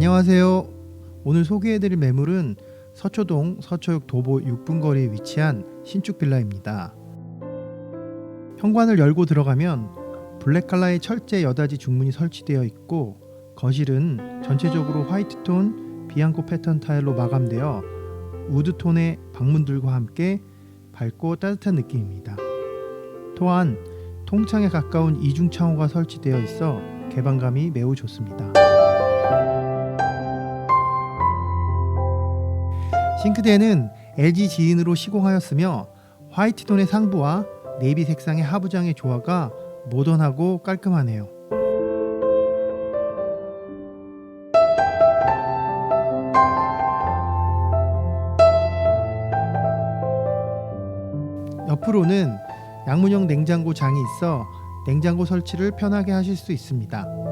안녕하세요. 오늘 소개해드릴 매물은 서초동 서초역 도보 6분 거리에 위치한 신축 빌라입니다. 현관을 열고 들어가면 블랙 컬러의 철제 여닫이 중문이 설치되어 있고 거실은 전체적으로 화이트톤 비앙코 패턴 타일로 마감되어 우드톤의 방문들과 함께 밝고 따뜻한 느낌입니다. 또한 통창에 가까운 이중 창호가 설치되어 있어 개방감이 매우 좋습니다. 싱크대는 LG 지인으로 시공하였으며 화이트톤의 상부와 네이비 색상의 하부장의 조화가 모던하고 깔끔하네요. 옆으로는 양문형 냉장고 장이 있어 냉장고 설치를 편하게 하실 수 있습니다.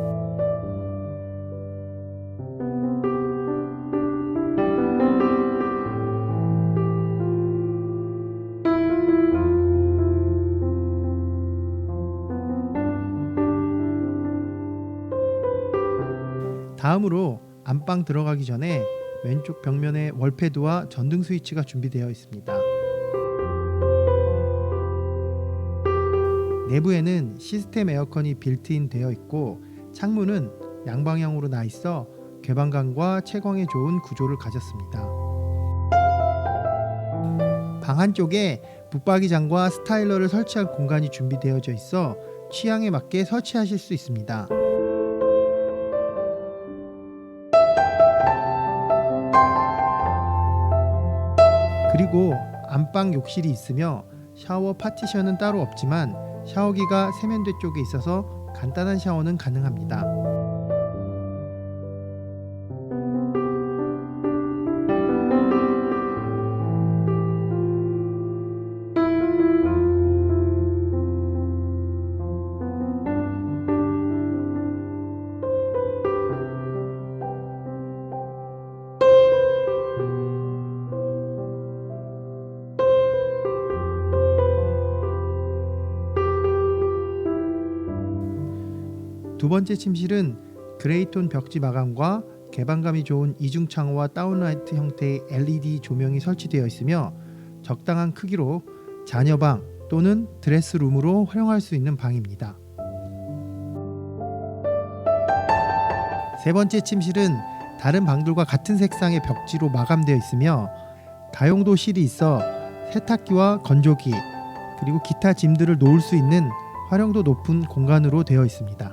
다음으로 안방 들어가기 전에 왼쪽 벽면에 월패드와 전등 스위치가 준비되어 있습니다. 내부에는 시스템 에어컨이 빌트인 되어 있고 창문은 양방향으로 나 있어 개방감과 채광에 좋은 구조를 가졌습니다. 방 한쪽에 붙박이장과 스타일러를 설치할 공간이 준비되어져 있어 취향에 맞게 설치하실 수 있습니다. 그리고 안방 욕실이 있으며 샤워 파티션은 따로 없지만 샤워기가 세면대 쪽에 있어서 간단한 샤워는 가능합니다. 두 번째 침실은 그레이톤 벽지 마감과 개방감이 좋은 이중 창호와 다운라이트 형태의 LED 조명이 설치되어 있으며 적당한 크기로 자녀방 또는 드레스룸으로 활용할 수 있는 방입니다. 세 번째 침실은 다른 방들과 같은 색상의 벽지로 마감되어 있으며 다용도 실이 있어 세탁기와 건조기 그리고 기타 짐들을 놓을 수 있는 활용도 높은 공간으로 되어 있습니다.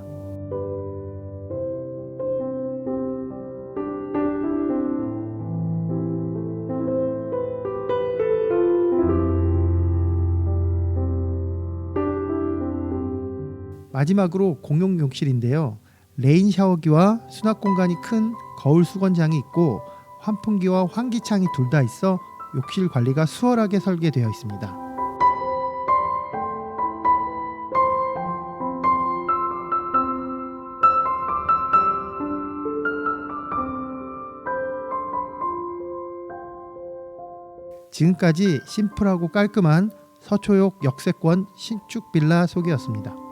마지막으로 공용 욕실인데요. 레인 샤워기와 수납 공간이 큰 거울 수건장이 있고 환풍기와 환기창이 둘 다 있어 욕실 관리가 수월하게 설계되어 있습니다. 지금까지 심플하고 깔끔한 서초역 역세권 신축 빌라 소개였습니다.